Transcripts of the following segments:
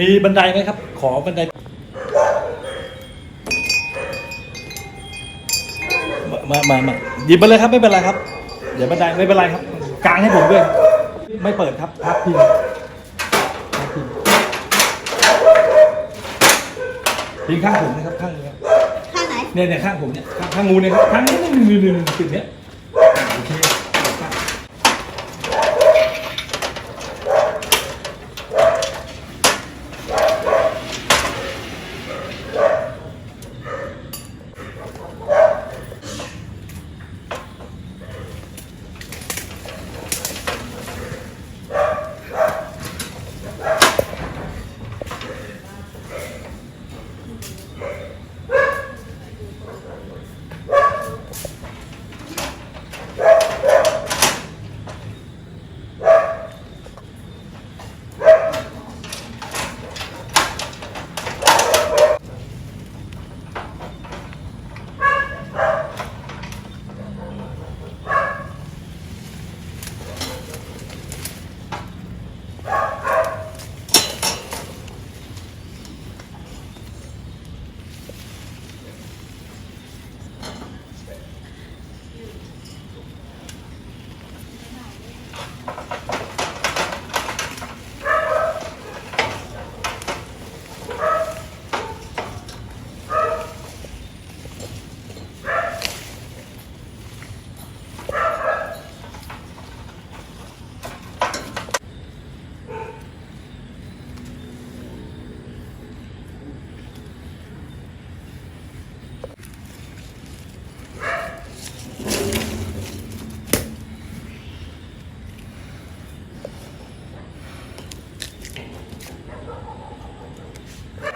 มีบันไดไหมครับ ขอบันได มามามาหยิบมาเลยครับไม่เป็นไรครับเดี๋ยวบันไดไม่เป็นไรครับกางให้ผมด้วย ไม่เปิดครับพับพิงพับพิงพิงข้างผมนะครับข้างนี้ครับข้างไหนเนี่ยเนี่ยข้างผมเนี่ยข้างข้างงูเนี่ยครับข้างนี้นี่นี่นี่นี่จุดเนี้ยอ่าโอเค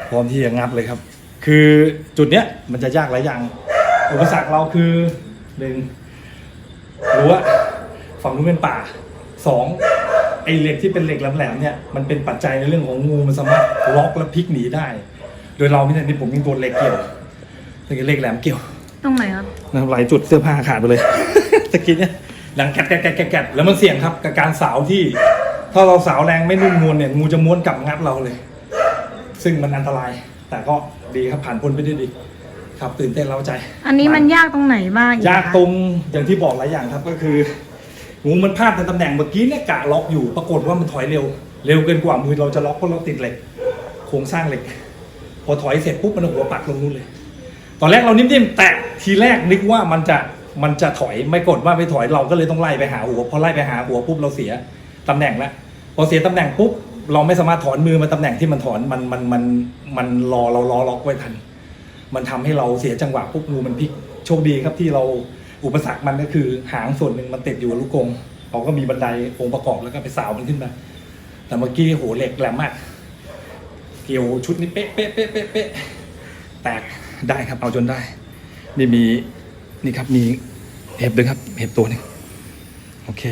พร้อมที่จะงัดเลยครับ คือจุดเนี้ยมันจะยากหลายอย่าง อุปสรรคเราคือหนึ่งรั้วฝั่งนู้นเป็นป่าสองไอเหล็กที่เป็นเหล็กแหลมๆเนี่ยมันเป็นปัจจัยในเรื่องของงูมันสามารถล็อกและพลิกหนีได้ โดยเราไม่ได้นี่ผมยังโดนเหล็กเกี่ยวตะกี้เหล็กแหลมเกี่ยวตรงไหนครับนะครับหลายจุดเสื้อผ้าขาดไปเลย ตะกี้เนี่ยหลังแกะแกะแกะแกะแกะแล้วมันเสี่ยงครับกับการสาวที่ ถ้าเราสาวแรงไม่นุ่มนวลเนี่ยงูจะม้วนกลับงัดเราเลย ซึ่งมันอันตราย แต่ก็ดีครับผ่านพ้นไปได้ดี ครับตื่นเต้นเร้าใจ อันนี้มันยากตรงไหนบ้างอียากคะตรงอย่างที่บอกหลายอย่างครับก็คืองูมันพลาดในตำแหน่งเมื่อกี้เนี่ยกะล็อกอยู่ปรากฏว่ามันถอยเร็ว เร็วเกินกว่ามือเราจะล็อกเพราะเราติดเหล็กโครงสร้างเหล็ก พอถอยเสร็จปุ๊บมันเอาหัวปักลงนู่นเลย ตอนแรกเรานิ่มๆแต่ทีแรกนึกว่ามันจะมันจะถอยไม่กดว่าไม่ถอยเราก็เลยต้องไล่ไปหาหัวพอไล่ไปหาหัวปุ๊บเราเสียตำแหน่งแล้วพอเสียตำแหน่งปุ๊บ เราไม่สามารถถอนมือมาตำแหน่งที่มันถอนมันมันมันมันรอเราล้อล็อกไว้ทัน มันทำให้เราเสียจังหวะปุ๊บงูมันพลิกโชคดีครับที่เราอุปสรรคมันก็คือหางส่วนหนึ่งมันติดอยู่กับลูกกงเราก็มีบันไดองค์ประกอบแล้วก็ไปสาวมันขึ้นมา แต่เมื่อกี้โหเหล็กแหลมมาก เกี่ยวชุดนี้เป๊ะเป๊ะเป๊ะเป๊ะเป๊ะแตกได้ครับเอาจนได้ นี่มีนี่ครับมีเห็บด้วยครับเห็บตัวหนึงโอเค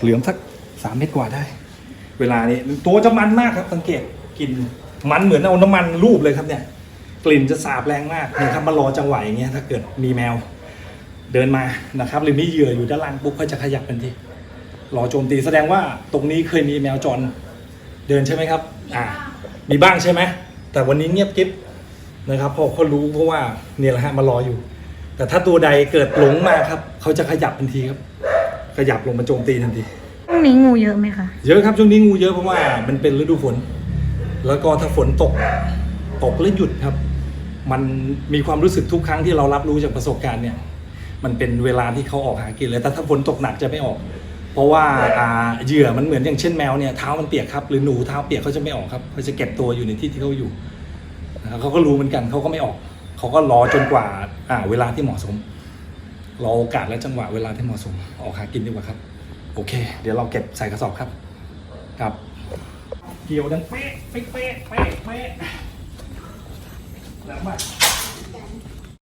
เหลือมสักสามเม็ดกว่าได้ เวลานี้ตัวจะมันมากครับสังเกตกลินมันเหมือนเอาน้ำมันรูปเลยครับเนี่ย กลิ่นจะสาบแรงมากเนี่ยครับมารอจังหวะอย่างเงี้ยถ้าเกิดมีแมวเดินมานะครับหรือมีเหยื่ออยู่ด้านล่างปุ๊บก็จะขยับทันทีรอโจมตีแสดงว่าตรงนี้เคยมีแมวจรเดินใช่ไหมครับ อ่า มีบ้างใช่ไหมแต่วันนี้เงียบกิ๊บนะครับเพราะเขารู้เพราะว่าเนี่ยแหละฮะมารออยู่ แต่ถ้าตัวใดเกิดหลงมาครับ เขาจะขยับทันทีครับ ขยับลงมาโจมตีทันที ตรงนี้งูเยอะไหมคะ เยอะครับช่วงนี้งูเยอะเพราะว่ามันเป็นฤดูฝน แล้วก็ถ้าฝนตกตกแล้วหยุดครับ มันมีความรู้สึกทุกครั้งที่เรารับรู้จากประสบการณ์เนี่ย มันเป็นเวลาที่เขาออกหากินเลยแต่ถ้าฝนตกหนักจะไม่ออก เพราะว่าอ่าเหยื่อมันเหมือนอย่างเช่นแมวเนี่ยเท้ามันเปียกครับหรือหนูเท้าเปียกเขาจะไม่ออกครับเขาจะเก็บตัวอยู่ในที่ที่เขาอยู่นะครับเขาก็รู้เหมือนกันเขาก็ไม่ออกเขาก็รอจนกว่าอ่าเวลาที่เหมาะสมรอโอกาสและจังหวะเวลาที่เหมาะสมออกหากินดีกว่าครับ โอเค เดี๋ยวเราเก็บใส่กระสอบครับ ครับ เกี่ยวดังเป๊ะเป๊ะเป๊ะเป๊ะเป๊ะแล้วมา